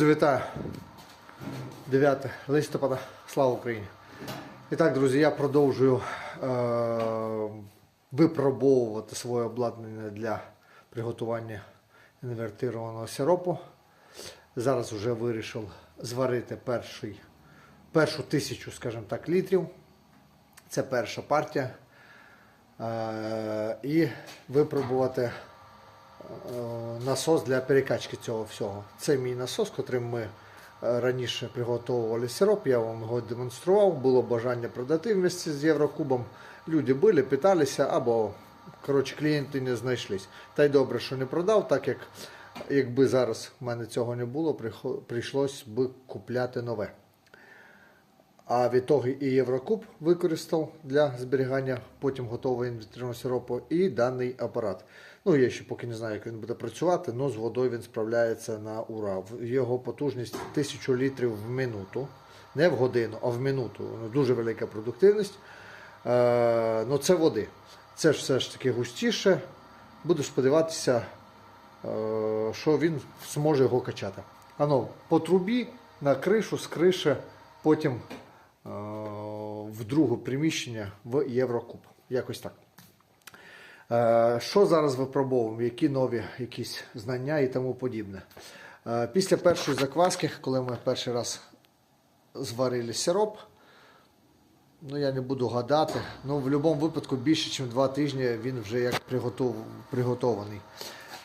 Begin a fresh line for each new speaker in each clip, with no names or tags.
Друзі, вітаю! 9 листопада. Слава Україні! І так, друзі, я продовжую е- випробовувати своє обладнання для приготування інвертированого сиропу. Зараз вже вирішив зварити перший, першу тисячу, скажімо так, літрів. Це перша партія. Е- і випробувати насос для перекачки цього всього. Це мій насос, котрим ми е, раніше приготовували сироп. Я вам його демонстрував. Було бажання продати вместе з Єврокубом. Люди були, питалися, або коротше, клієнти не знайшлись. Та й добре, що не продав, так як якби зараз в мене цього не було, прийшлось би купляти нове. А в ітогі і Єврокуб використав для зберігання потім готового інвентарного сиропу і даний апарат. Ну, я ще поки не знаю, як він буде працювати, але з водою він справляється на ура. Його потужність 1000 літрів в минуту. Не в годину, а в минуту. Ну, Дуже велика продуктивність. Е, ну, це води. Це ж все ж таки густіше. Буду сподіватися, е, що він зможе його качати. Ано, по трубі на кришу, з криші, потім е, в друге приміщення в Єврокуб. Якось так. Е, Що зараз випробовуємо? Які нові якісь знання і тому подібне. Е, Після першої закваски, коли ми перший раз зварили сироп, ну я не буду гадати, ну в будь-якому випадку більше, ніж два тижні він вже як приготов... приготований.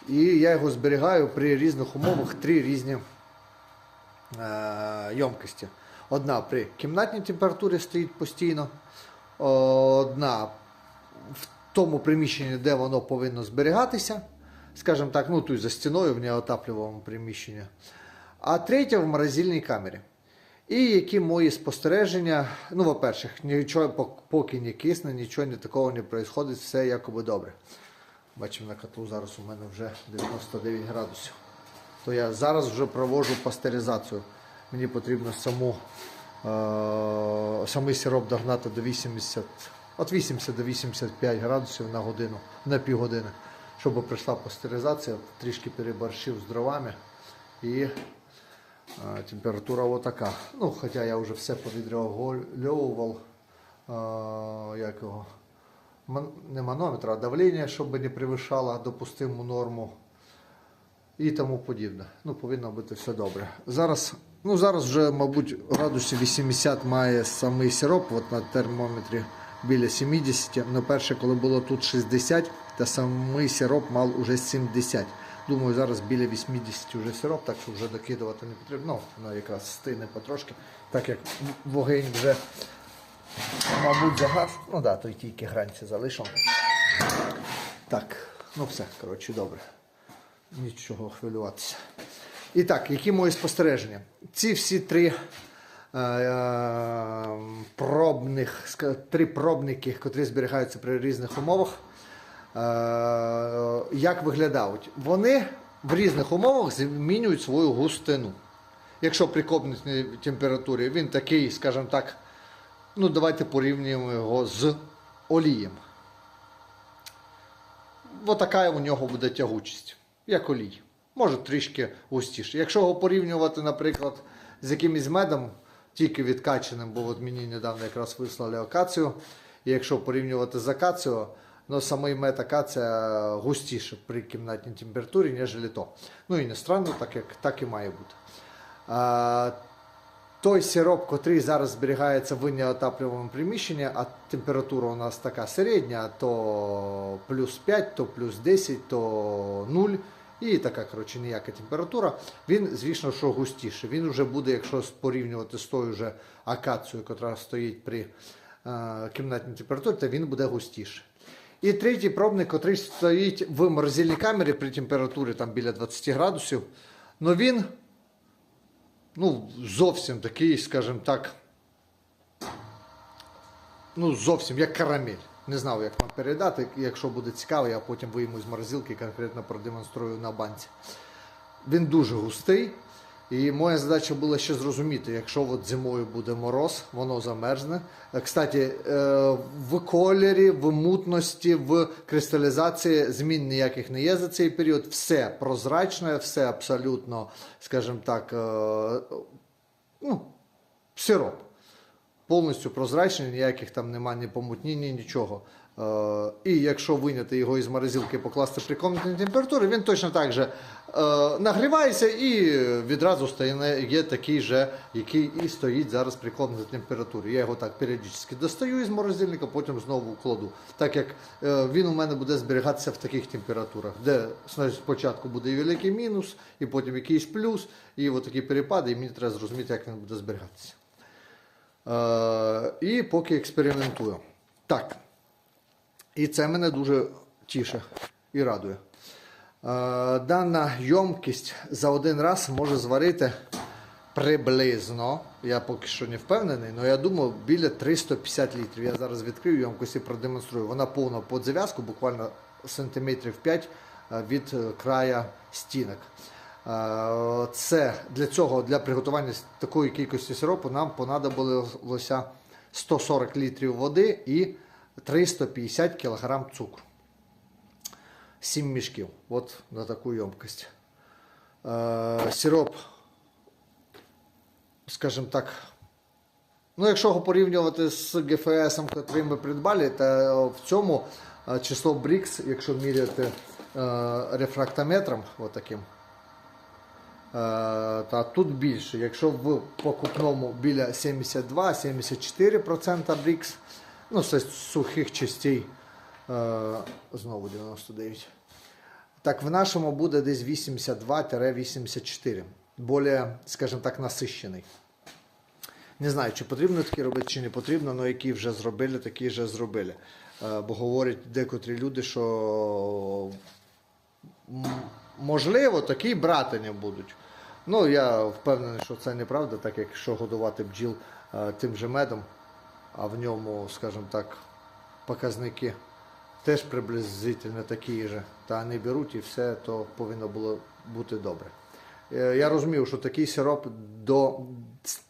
І я його зберігаю при різних умовах, три різні е, ємкості. Одна при кімнатній температурі стоїть постійно, одна в тому приміщенні, де воно повинно зберігатися, скажімо так, ну тут за стіною в неотаплюваному приміщенні, а третя в морозильній камері. І які мої спостереження, ну, по-перше, нічого поки не кисне, нічого не такого не відбувається, все якоби добре. Бачимо на котлу зараз у мене вже 99 градусів. То я зараз вже проводжу пастеризацію. Мені потрібно саму, е, самий сироп догнати до 80, від 80 до 85 градусів на годину, на півгодини. Щоб прийшла пастеризація, трішки переборщив з дровами і е, температура отака. Ну, хоча я вже все повідрегульовував, е, як його, не манометр, а давлення, щоб не перевищало допустиму норму і тому подібне. Ну, повинно бути все добре. Зараз, ну, зараз вже, мабуть, градусів 80 має самий сироп, от на термометрі біля 70. Ну, перше, коли було тут 60, то самий сироп мав уже 70. Думаю, зараз біля 80 вже сироп, так що вже докидувати не потрібно. Ну, воно якраз стине потрошки, так як вогонь вже, мабуть, загас. Ну так, да, той тільки гранці залишив. Так, ну все, коротше, добре. Нічого хвилюватися. І так, які мої спостереження? Ці всі три пробних, ска- три пробники, котрі зберігаються при різних умовах, е, як виглядають? Вони в різних умовах змінюють свою густину. Якщо при комнатній температурі він такий, скажімо так, ну давайте порівнюємо його з олієм. Ось така у нього буде тягучість, як олій. Може трішки густіше. Якщо його порівнювати, наприклад, з якимось медом, тільки відкаченим, бо от мені недавно якраз вислали акацію. І якщо порівнювати з акацією, ну самий мед акація густіше при кімнатній температурі, ніж то. Ну і не странно, так як так і має бути. А, той сироп, котрий зараз зберігається в неотаплюваному приміщенні, а температура у нас така середня, то плюс 5, то плюс 10, то 0. І така, коротше, ніяка температура. Він, звісно, що густіше. Він вже буде, якщо порівнювати з тою же акацією, яка стоїть при е, кімнатній температурі, то він буде густіше. І третій пробник, який стоїть в морозильній камері при температурі там, біля 20 градусів, ну він ну, зовсім такий, скажімо так, ну, зовсім як карамель. Не знав, як вам передати. Якщо буде цікаво, я потім вийму з морозилки конкретно продемонструю на банці. Він дуже густий. І моя задача була ще зрозуміти, якщо от зимою буде мороз, воно замерзне. Е, Кстати, е, в кольорі, в мутності, в кристалізації змін ніяких не є за цей період. Все прозрачне, все абсолютно, скажімо так, е, ну, сироп. Повністю прозрачний, ніяких там нема ні помутніння, нічого. Е, і якщо виняти його із морозилки покласти при комнатній температурі, він точно так же е, нагрівається і відразу стає є такий же, який і стоїть зараз при комнатній температурі. Я його так періодично достаю із морозильника, потім знову кладу. Так як е, він у мене буде зберігатися в таких температурах, де спочатку буде великий мінус, і потім якийсь плюс, і отакі перепади, і мені треба зрозуміти, як він буде зберігатися. Е, і поки експериментую. Так. І це мене дуже тіше і радує. Е, дана йомкість за один раз може зварити приблизно, я поки що не впевнений, але я думаю, біля 350 літрів. Я зараз відкрию йомкость і продемонструю. Вона повна під зав'язку, буквально сантиметрів 5 е, від края стінок. Це для цього, для приготування такої кількості сиропу, нам понадобилося 140 літрів води і 350 кг цукру. 7 мішків. От на таку ємкость. Е, сироп, скажімо так, ну, якщо його порівнювати з ГФС, який ми придбали, то в цьому число Брікс, якщо міряти рефрактометром, отаким, Е, та тут більше. Якщо в покупному біля 72-74% брікс, ну це сухих частей, е, знову 99%. Так, в нашому буде десь 82-84. Более, скажімо так, насищений. Не знаю, чи потрібно такі робити, чи не потрібно, але які вже зробили, такі вже зробили. Е, Бо говорять декотрі люди, що можливо, такі брати не будуть. Ну, я впевнений, що це неправда, так як якщо годувати бджіл е, тим же медом, а в ньому, скажімо так, показники теж приблизительно такі ж, та не беруть і все, то повинно було бути добре. Е, Я розумів, що такий сироп до,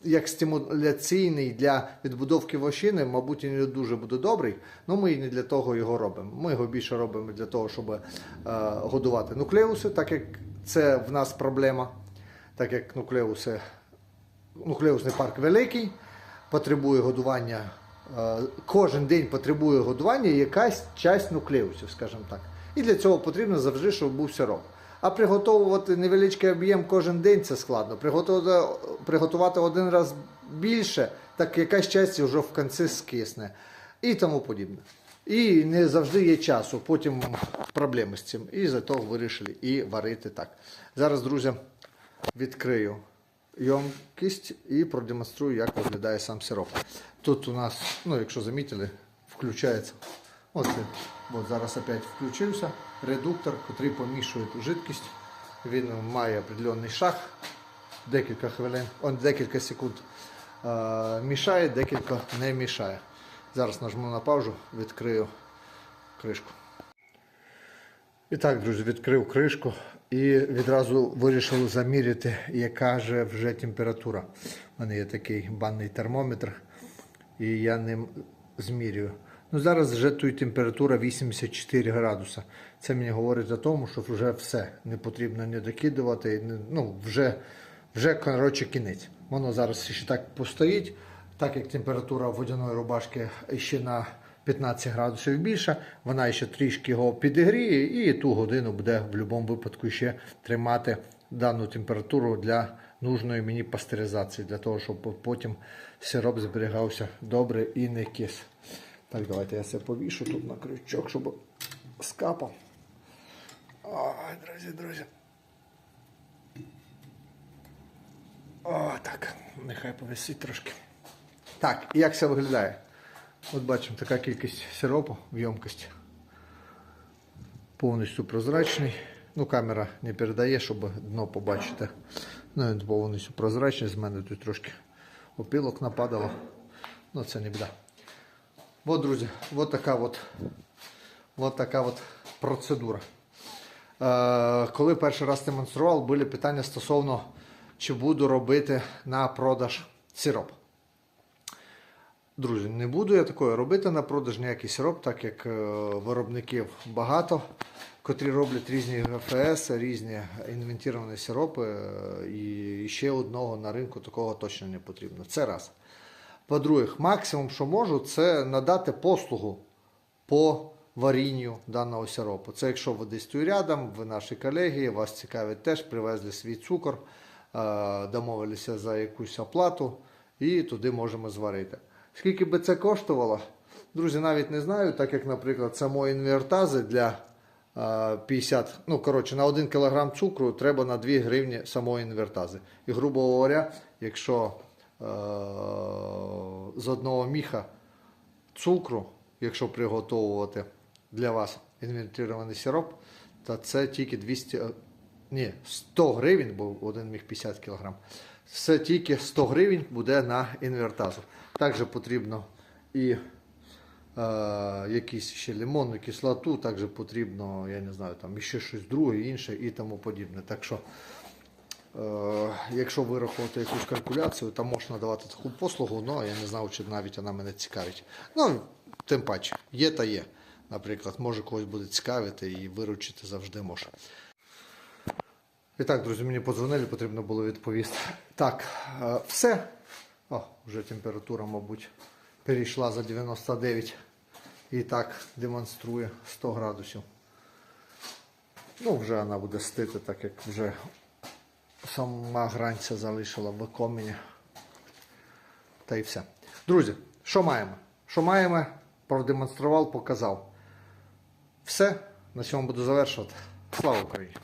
як стимуляційний для відбудовки вощини, мабуть, і не дуже буде добрий, але ми і не для того його робимо. Ми його більше робимо для того, щоб е, годувати нуклеуси, так як це в нас проблема, так як нуклеуси, нуклеусний парк великий, потребує годування. е, Кожен день потребує годування якась часть нуклеусів, скажімо так. І для цього потрібно завжди, щоб був сироп. А приготовувати невеличкий об'єм кожен день це складно. Приготувати, приготувати один раз більше, так якась часть вже в кінці скисне і тому подібне. І не завжди є часу, потім проблеми з цим. І за того вирішили і варити так. Зараз, друзі, відкрию йомкість і продемонструю, як виглядає сам сироп. Тут у нас, ну якщо замітили, включається. Оце, от зараз опять включився редуктор, який помішує ту жидкість. Він має определенний шаг, декілька хвилин, он декілька секунд е, мішає, декілька не мішає. Зараз нажму на паузу, відкрию кришку. І так, друзі, відкрив кришку і відразу вирішив заміряти, яка же вже температура. У мене є такий банний термометр, і я ним змірюю. Ну, зараз вже тут температура 84 градуса. Це мені говорить за тому, що вже все не потрібно не докидувати. Ну, вже, вже коротше, кінець. Воно зараз ще так постоїть, так як температура водяної рубашки ще на 15 градусів більше, вона ще трішки його підігріє і ту годину буде в будь-якому випадку ще тримати дану температуру для нужної мені пастеризації, для того, щоб потім сироп зберігався добре і не кис. Так, давайте я це повішу тут на крючок, щоб скапав. Ой, друзі, друзі. О, так, нехай повисить трошки. Так, і як це виглядає? От бачимо така кількість сиропу в ємкості. Повністю прозрачний. Ну, камера не передає, щоб дно побачити. Ну, він повністю прозрачний. З мене тут трошки опілок нападало. Ну, це не біда. От, друзі, от така от, от така от процедура. Е, коли перший раз демонстрував, були питання стосовно чи буду робити на продаж сироп. Друзі, не буду я такое робити на продаж ніякий сироп, так як е, виробників багато, котрі роблять різні ГФС, різні інвентіровані сиропи, е, і ще одного на ринку такого точно не потрібно. Це раз. По-друге, максимум, що можу, це надати послугу по варінню даного сиропу. Це якщо ви десь тут рядом, ви наші колеги, вас цікавить теж, привезли свій цукор, е, домовилися за якусь оплату і туди можемо зварити. Скільки би це коштувало? Друзі, навіть не знаю, так як, наприклад, самої інвертази для е, 50, ну коротше, на 1 кг цукру треба на 2 гривні самої інвертази. І, грубо говоря, якщо е, з одного міха цукру, якщо приготовувати для вас інвентаризований сироп, то це тільки 200, е, ні, 100 гривень, бо один міг 50 кг. Це тільки 100 гривень буде на інвертазу. Також потрібно і е, якісь ще лимонну кислоту, також потрібно, я не знаю, там ще щось друге, інше і тому подібне. Так що, е, якщо вирахувати якусь калькуляцію, то можна давати таку послугу, але я не знаю, чи навіть вона мене цікавить. Ну, тим паче, є та є. Наприклад, може когось буде цікавити і виручити завжди може. І так, друзі, мені подзвонили, потрібно було відповісти. Так, е, все. О, вже температура, мабуть, перейшла за 99. І так демонструє 100 градусів. Ну, вже вона буде стити, так як вже сама гранця залишила в коміні. Та й все. Друзі, що маємо? Що маємо? Продемонстрував, показав. Все. На цьому буду завершувати. Слава Україні!